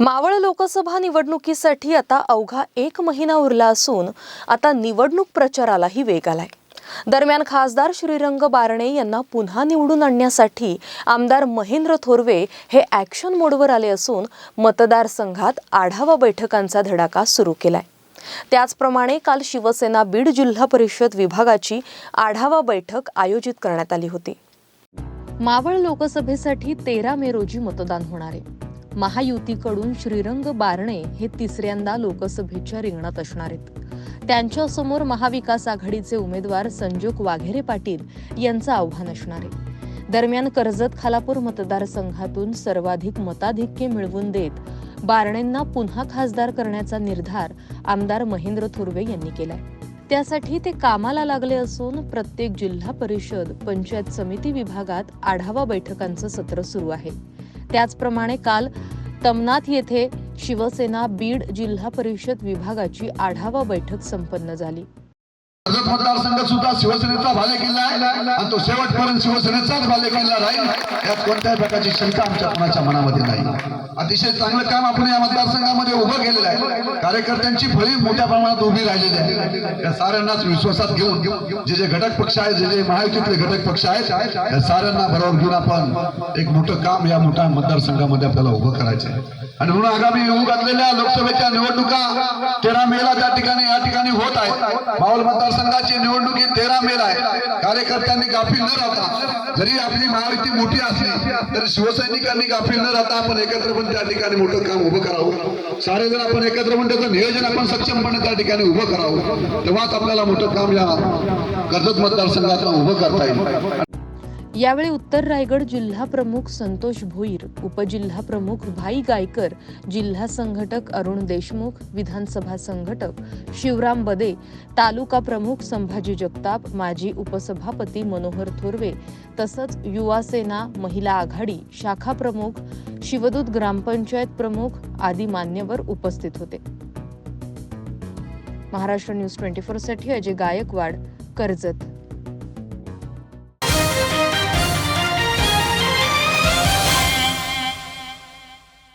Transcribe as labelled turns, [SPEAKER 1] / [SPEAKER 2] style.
[SPEAKER 1] मावळ लोकसभा निवडणुकीसाठी आता अवघा एक महिना उरला असून आता निवडणूक प्रचारालाही वेग आलाय. दरम्यान खासदार श्रीरंग बारणे यांना पुन्हा निवडून आणण्यासाठी आमदार महेंद्र थोरवे हे ॲक्शन मोडवर आले असून मतदारसंघात आढावा बैठकांचा धडाका सुरू केलाय. त्याचप्रमाणे काल शिवसेना बीड जिल्हा परिषद विभागाची आढावा बैठक आयोजित करण्यात आली होती. मावळ लोकसभेसाठी तेरा मे रोजी मतदान होणार आहे. महायुतीकडून श्रीरंग बारणे हे तिसऱ्यांदा लोकसभेच्या रिंगणात असणार आहेत. त्यांच्यासमोर महाविकास आघाडीचे उमेदवार संजोग वाघेरे पाटील यांचं आव्हान असणार आहे. दरम्यान कर्जत खालापूर मतदारसंघातून सर्वाधिक मताधिक्य मिळवून देत बारणेंना पुन्हा खासदार करण्याचा निर्धार आमदार महेंद्र थुर्वे यांनी केलाय. त्यासाठी ते कामाला लागले असून प्रत्येक जिल्हा परिषद पंचायत समिती विभागात आढावा बैठकांचं सत्र सुरू आहे. त्याचप्रमाणे काल तमनाथ येथे शिवसेना बीड जिल्हा परिषद विभागाची आढावा बैठक संपन्न झाली.
[SPEAKER 2] कर्जत मतदारसंघ सुद्धा शिवसेनेचा भाले किल्ला आहे. आणि तो शेवटपर्यंत शिवसेनेचाच भाले किल्ला राहील. यात कोणत्याही प्रकारची शंका आमच्या कोणाच्या मनामध्ये नाही. अतिशय चांगलं काम आपण या मतदारसंघामध्ये उभं केलेलं आहे. कार्यकर्त्यांची फळी मोठ्या प्रमाणात उभी राहिलेली आहे. या साऱ्यांनाच विश्वासात घेऊन जे जे घटक पक्ष आहेत जे जे महायुतीतले घटक पक्ष आहेत या साऱ्यांना बरोबर घेऊन आपण एक मोठं काम या मोठ्या मतदारसंघामध्ये आपल्याला उभं करायचं आहे. आणि म्हणून आगामी येऊ घातलेल्या लोकसभेच्या निवडणुका तेरा मेला त्या ठिकाणी या ठिकाणी मतदारसंघाची निवडणुकी तेरा मेला आहे. कार्यकर्त्यांनी गाफील न राहता जरी आपली महायुती मोठी असली तरी शिवसैनिकांनी गाफील न राहता आपण एकत्रपणे त्या ठिकाणी मोठं काम उभं करावं. सारे जण आपण एकत्रपणे त्याचं नियोजन आपण सक्षमपणे त्या ठिकाणी उभं करावं. तेव्हाच आपल्याला मोठं काम या कर्जत मतदारसंघात उभं करता येईल.
[SPEAKER 1] यावेळी उत्तर रायगड जिल्हा प्रमुख संतोष भोईर उपजिल्हा प्रमुख भाई गायकर जिल्हा संघटक अरुण देशमुख विधानसभा संघटक शिवराम बदे तालुका प्रमुख संभाजी जगताप माजी उपसभापती मनोहर थोरवे तसंच युवा सेना महिला आघाडी शाखा प्रमुख शिवदूत ग्रामपंचायत प्रमुख आदी मान्यवर उपस्थित होते. महाराष्ट्र न्यूज ट्वेंटी साठी अजय गायकवाड कर्जत.